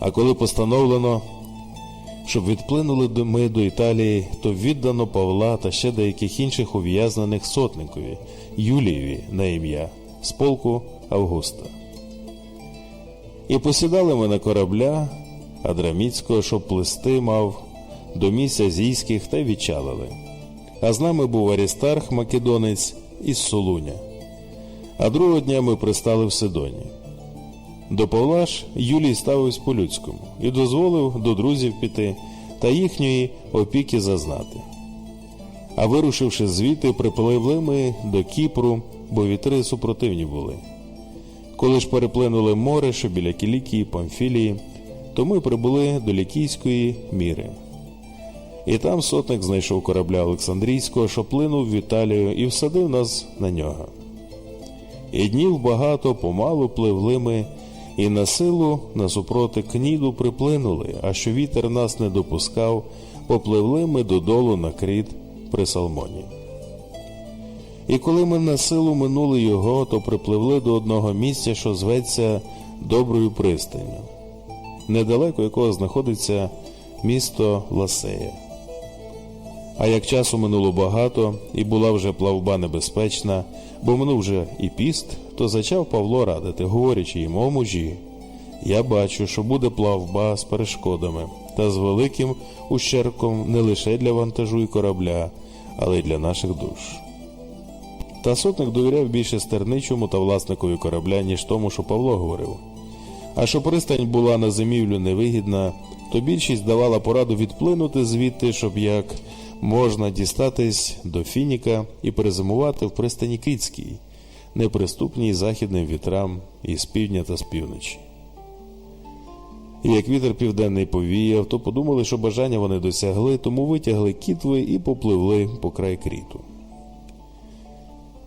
А коли постановлено, щоб відплинули ми до Італії, то віддано Павла та ще деяких інших ув'язнених сотникові Юлієві на ім'я з полку Августа. І посідали ми на корабля Адраміцького, щоб плисти мав до місць азійських та відчалили. А з нами був Арістарх Македонець із Солуня. А другого дня ми пристали в Сидоні. До Павла ж Юлій ставився по-людському і дозволив до друзів піти та їхньої опіки зазнати. А вирушивши звідти, припливли ми до Кіпру, бо вітри супротивні були. Коли ж переплинули море, що біля Кілікії, Памфілії, то ми прибули до Лікійської міри. І там сотник знайшов корабля Олександрійського, що плинув в Італію і всадив нас на нього. І днів багато помалу пливли ми, і на силу насупроти кніду приплинули, а що вітер нас не допускав, попливли ми додолу на кріт при Салмоні. І коли ми на силу минули його, то припливли до одного місця, що зветься Доброю пристанню, недалеко якого знаходиться місто Ласея. А як часу минуло багато, і була вже плавба небезпечна, бо минув вже і піст, то зачав Павло радити, говорячи йому о мужі. Я бачу, що буде плавба з перешкодами та з великим ущербком не лише для вантажу і корабля, але й для наших душ. Та сотник довіряв більше стерничому та власникові корабля, ніж тому, що Павло говорив. А що пристань була на зимівлю невигідна, то більшість давала пораду відплинути звідти, щоб як можна дістатись до Фініка і перезимувати в пристані Кицькій, неприступній західним вітрам із півдня та з півночі. І як вітер південний повіяв, то подумали, що бажання вони досягли, тому витягли кітви і попливли по край кріту.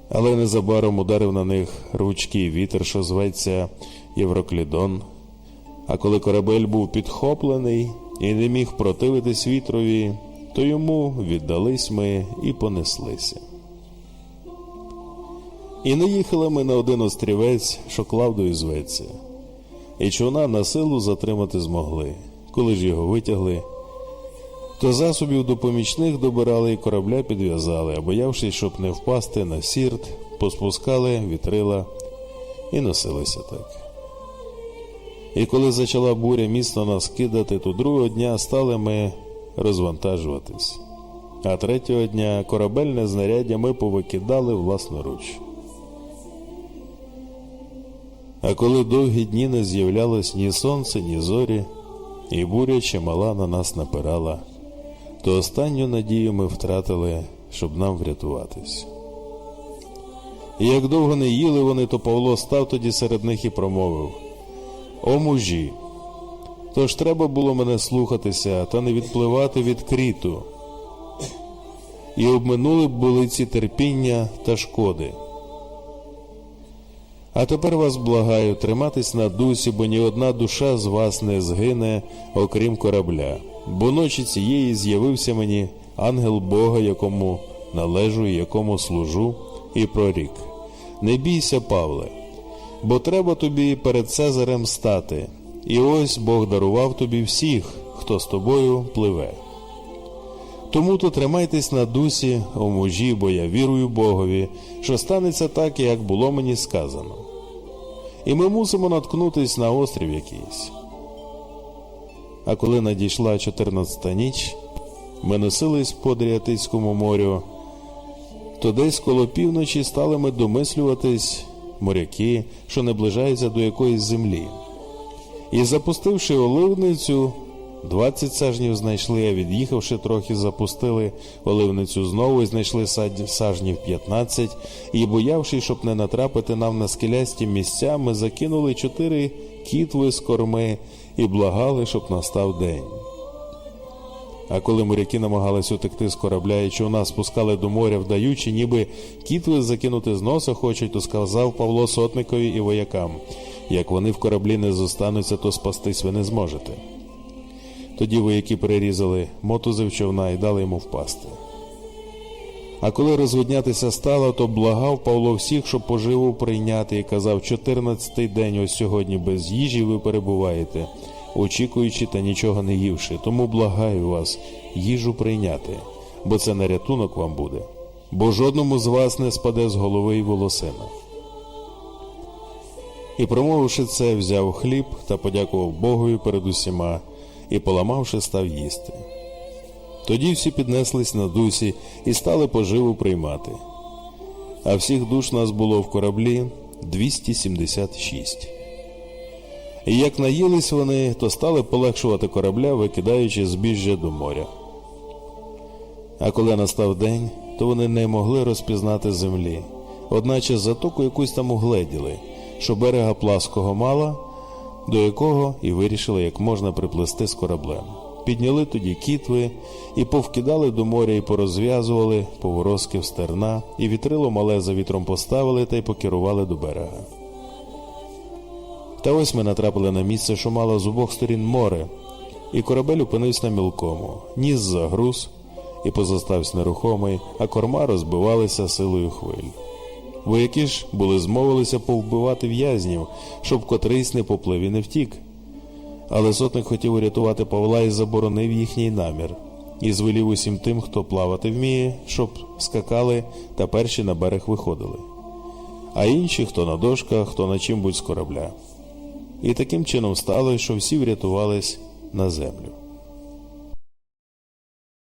Але незабаром ударив на них ручкий вітер, що зветься Євроклідон. А коли корабель був підхоплений і не міг противитись вітрові, то йому віддались ми і понеслися. І не їхали ми на один острівець, що Клавдою зветься, і човна на силу затримати змогли. Коли ж його витягли, то засобів допомічних добирали і корабля підв'язали, боявшись, щоб не впасти на сірт, поспускали вітрила і носилися так. І коли почала буря міцно нас кидати, то другого дня стали ми розвантажуватись. А третього дня корабельне знаряддя ми повикидали власноруч. А коли довгі дні не з'являлось ні сонце, ні зорі, і буря чимала на нас напирала, то останню надію ми втратили, щоб нам врятуватись. І як довго не їли вони, то Павло став тоді серед них і промовив О мужі! Тож треба було мене слухатися та не відпливати від кріту. І обминули б були ці терпіння та шкоди. А тепер вас благаю триматись на дусі, бо ні одна душа з вас не згине, окрім корабля. Бо ночі цієї з'явився мені ангел Бога, якому належу і якому служу, і прорік. Не бійся, Павле, бо треба тобі перед Цезарем стати, і ось Бог дарував тобі всіх, хто з тобою пливе. Тому то тримайтесь на дусі, о мужі, бо я вірую Богові, що станеться так, як було мені сказано. І ми мусимо наткнутись на острів якийсь. А коли надійшла 14-та ніч, ми носились по Адріатицькому морю, то десь коло півночі стали ми домислюватись моряки, що наближаються до якоїсь землі. І запустивши оливницю, 20 сажнів знайшли, а від'їхавши трохи, запустили оливницю знову і знайшли сажнів 15, і, боявшись, щоб не натрапити нам на скелясті місця, ми закинули чотири кітви з корми і благали, щоб настав день. А коли моряки намагались утекти з корабля і човна спускали до моря, вдаючи, ніби кітви закинути з носа хочуть, то сказав Павло сотникові і воякам як вони в кораблі не зостануться, то спастись ви не зможете. Тоді вояки перерізали мотузи в човна і дали йому впасти. А коли розводнятися стало, то благав Павло всіх, щоб поживу прийняти, і казав: чотирнадцятий день ось сьогодні без їжі ви перебуваєте, очікуючи та нічого не ївши. Тому благаю вас їжу прийняти, бо це не рятунок вам буде, бо жодному з вас не спаде з голови й волосина. І, промовивши це, взяв хліб та подякував Богові перед усіма, і, поламавши, став їсти. Тоді всі піднеслись на дусі і стали поживу приймати. А всіх душ нас було в кораблі 276. І як наїлись вони, то стали полегшувати корабля, викидаючи збіжжя до моря. А коли настав день, то вони не могли розпізнати землі, одначе затоку якусь там угледіли, що берега плаского мала, до якого і вирішили, як можна приплести з кораблем. Підняли тоді кітви і повкидали до моря і порозв'язували поворозки в стерна, і вітрило мале за вітром поставили та й покерували до берега. Та ось ми натрапили на місце, що мало з обох сторін море, і корабель опинився на мілкому, ніс загруз і позостався нерухомий, а корма розбивалися силою хвиль. Вояки ж були змовилися повбивати в'язнів, щоб котрийсь не поплив і не втік. Але сотник хотів урятувати Павла і заборонив їхній намір, і звелів усім тим, хто плавати вміє, щоб скакали та перші на берег виходили, а інші хто на дошках, хто на чим будь з корабля. І таким чином стало, що всі врятувались на землю.